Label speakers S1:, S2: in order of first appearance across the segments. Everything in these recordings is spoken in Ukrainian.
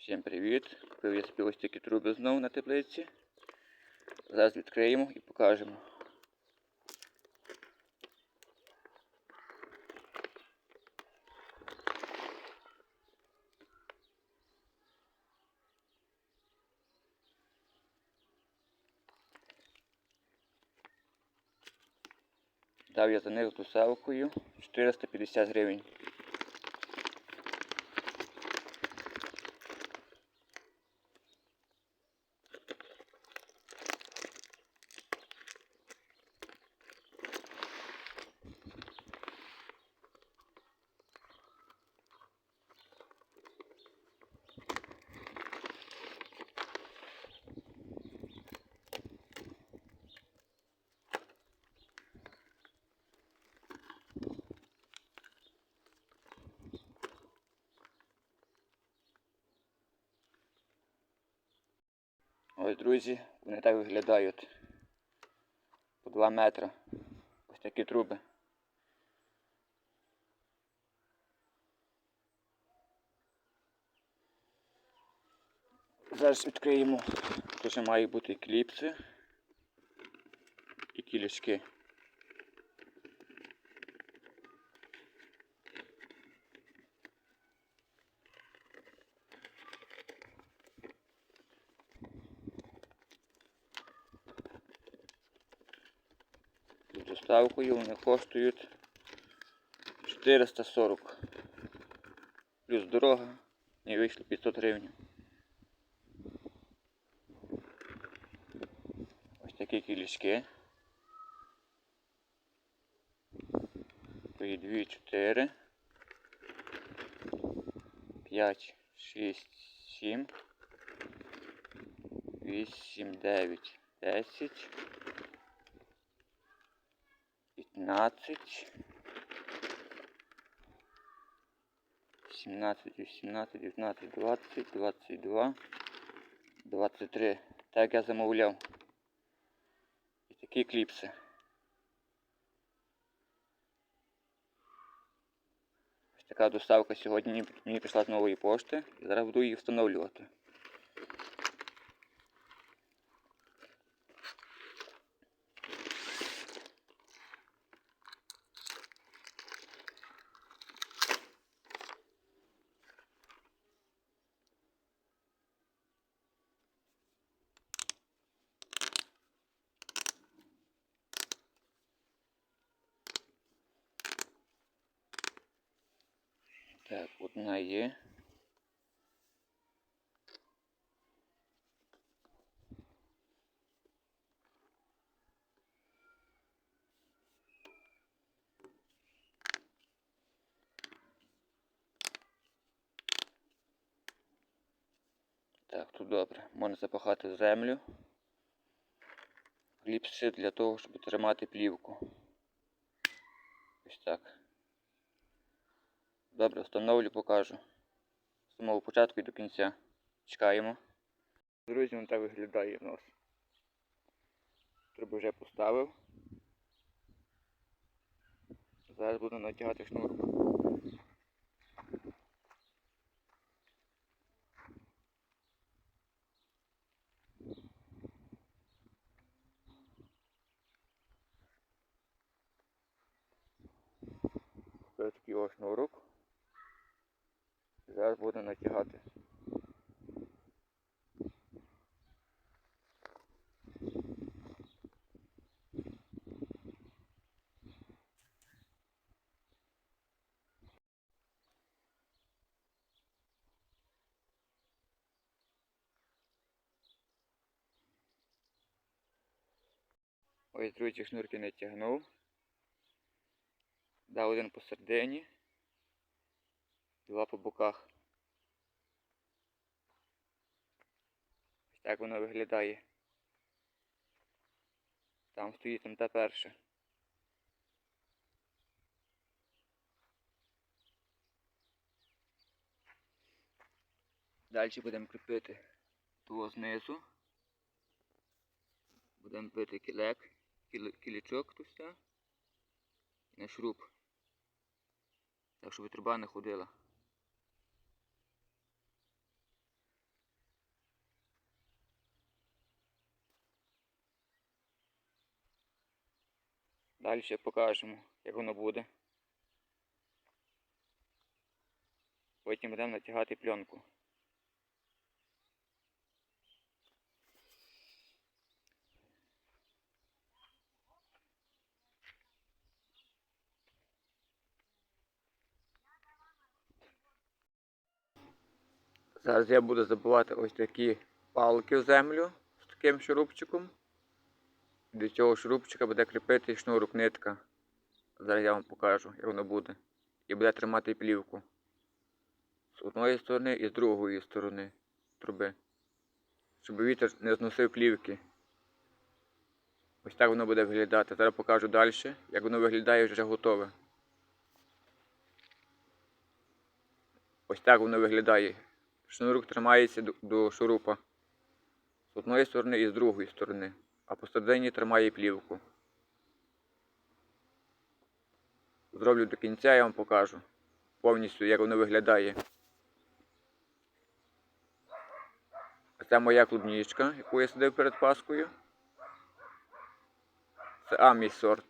S1: Всім привіт! Купив я собі ось такі труби знову на теплиці. Зараз відкриємо і покажемо. Дав я за них доставкою 450 гривень. Ось, друзі, вони так виглядають. По 2 метри. Ось такі труби. Зараз відкриємо. Тут має бути кліпси і кілішки. Доставкою вони коштують 440. Плюс дорога і вийшло 500 гривень. Ось такі кілішки. Три, дві, чотири. П'ять, шість, сім. Вісім, дев'ять, десять. 15, 17, 18, 19, 20, 22, 23. Так як я замовляв. І такі кліпси. Ось така доставка сьогодні мені- мені прийшла з нової пошти. І зараз буду її встановлювати. Так, одна є. Так, тут добре. Можна запахати землю. Кліпси для того, щоб тримати плівку. Ось так. Добре, встановлю, покажу. З самого початку і до кінця. Чекаємо. Друзі, він так виглядає в нас. Труби вже поставив. Зараз буду натягати шнурок. Ось такий ось шнурок. Зараз буду натягати. Ось друзі шнурки не тягнув. Дав один посередині, два по боках. Ось так воно виглядає. Там стоїть там та перша. Далі будемо кріпити того знизу. Будемо бити кілек, кіл- кілічок тут все. на шруб. Так, щоб труба не ходила. Далі ще покажемо, як воно буде. Потім будемо натягати пленку. Зараз я буду забивати ось такі палки в землю з таким шурупчиком. До цього шурупчика буде кріпити шнурок нитка. Зараз я вам покажу, як воно буде. І буде тримати плівку. З одної сторони і з другої сторони труби. Щоб вітер не зносив плівки. Ось так воно буде виглядати. Зараз покажу далі, як воно виглядає вже готове. Ось так воно виглядає. Шнурок тримається до, шурупа. З одної сторони і з другої сторони. А посередині тримає плівку. Зроблю до кінця, я вам покажу повністю, як воно виглядає. Це моя клубнічка, яку я садив перед Паскою. Це А мій сорт.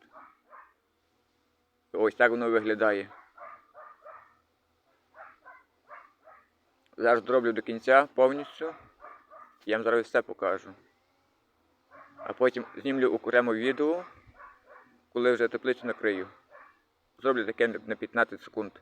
S1: Ось так воно виглядає. Зараз зроблю до кінця повністю. Я вам зараз все покажу. А потім знімлю окремо відео, коли вже теплицю накрию. Зроблю таке на 15 секунд.